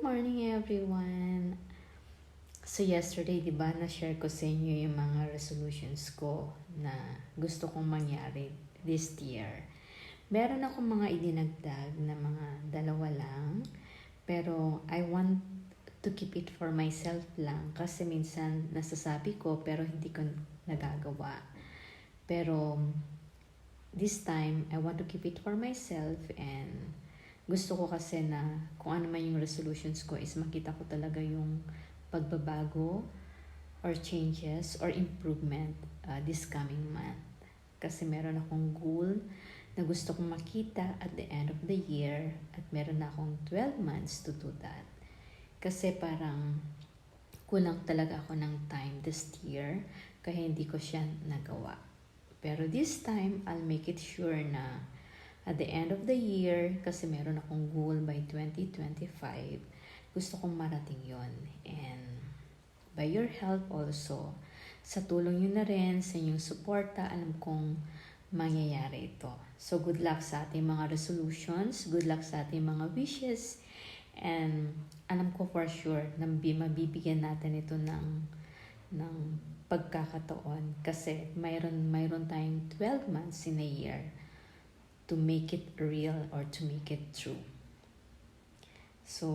Morning everyone! So yesterday, di ba, na-share ko sa inyo yung mga resolutions ko na gusto kong mangyari this year. Meron akong mga idinagdag na mga dalawa lang, pero I want to keep it for myself lang kasi minsan nasasabi ko pero hindi ko nagagawa. Pero this time, I want to keep it for myself and gusto ko kasi na kung ano man yung resolutions ko is makita ko talaga yung pagbabago or changes or improvement uh, this coming month. Kasi meron akong goal na gusto kong makita at the end of the year at meron na akong 12 months to do that. Kasi parang kulang talaga ako ng time this year kaya hindi ko siya nagawa. Pero this time, I'll make it sure na at the end of the year, kasi meron akong goal by 2025, gusto kong marating yon And by your help also, sa tulong nyo na rin, sa inyong suporta, alam kong mangyayari ito. So good luck sa ating mga resolutions, good luck sa ating mga wishes, and alam ko for sure na mabibigyan natin ito ng ng pagkakataon. Kasi mayroon mayroon tayong 12 months in a year to make it real or to make it true. So,